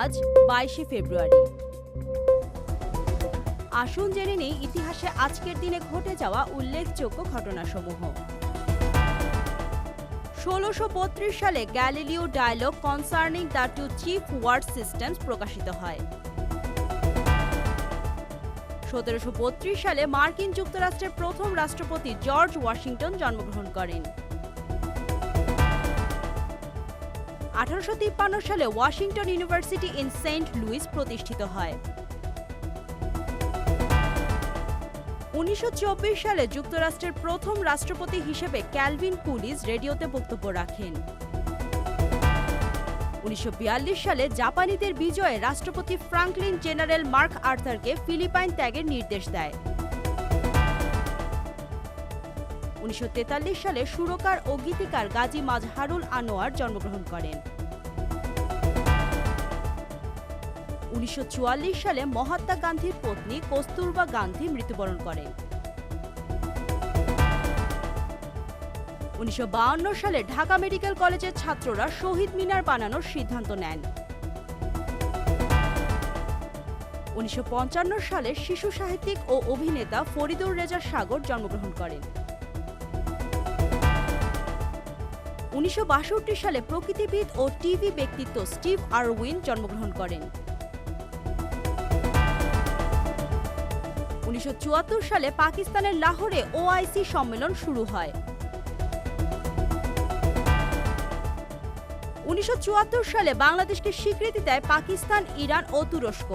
আজ বাইশে ফেব্রুয়ারি। আসুন জেনে নেই ইতিহাসে আজকের দিনে ঘটে যাওয়া উল্লেখযোগ্য ঘটনাসমূহ। ষোলোশো সালে Galileo dialogue concerning the two chief world systems প্রকাশিত হয়। সতেরোশো বত্রিশ সালে মার্কিন যুক্তরাষ্ট্রের প্রথম রাষ্ট্রপতি জর্জ ওয়াশিংটন জন্মগ্রহণ করেন। আঠারোশো তিপ্পান্ন সালে Washington University in Saint Louis প্রতিষ্ঠিত হয়। উনিশশো চব্বিশ সালে যুক্তরাষ্ট্রের প্রথম রাষ্ট্রপতি হিসেবে ক্যালভিন পুলিস রেডিওতে বক্তব্য রাখেন। উনিশশো বিয়াল্লিশ সালে জাপানিদের বিজয়ে রাষ্ট্রপতি ফ্রাঙ্কলিন জেনারেল মার্ক আর্থারকে ফিলিপাইন ত্যাগের নির্দেশ দেয়। উনিশশো তেতাল্লিশ সালে সুরকার ও গীতিকার গাজী মাজহারুল আনোয়ার জন্মগ্রহণ করেন। উনিশশো চুয়াল্লিশ সালে মহাত্মা গান্ধীর পত্নী কস্তুরবা গান্ধী মৃত্যুবরণ করেন। উনিশশো সালে ঢাকা মেডিকেল কলেজের ছাত্ররা শহীদ মিনার বানানোর সিদ্ধান্ত নেন। উনিশশো পঞ্চান্ন সালে শিশু সাহিত্যিক ও অভিনেতা ফরিদুর রেজা সাগর জন্মগ্রহণ করেন। উনিশশো সালে প্রকৃতিবিদ ও টিভি ব্যক্তিত্ব স্টিভ আরউইন জন্মগ্রহণ করেন। উনিশশো চুয়াত্তর সালে পাকিস্তানের লাহোরে ওআইসি সম্মেলন শুরু হয়। উনিশশো চুয়াত্তর সালে বাংলাদেশকে স্বীকৃতি দেয় পাকিস্তান, ইরান ও তুরস্ক।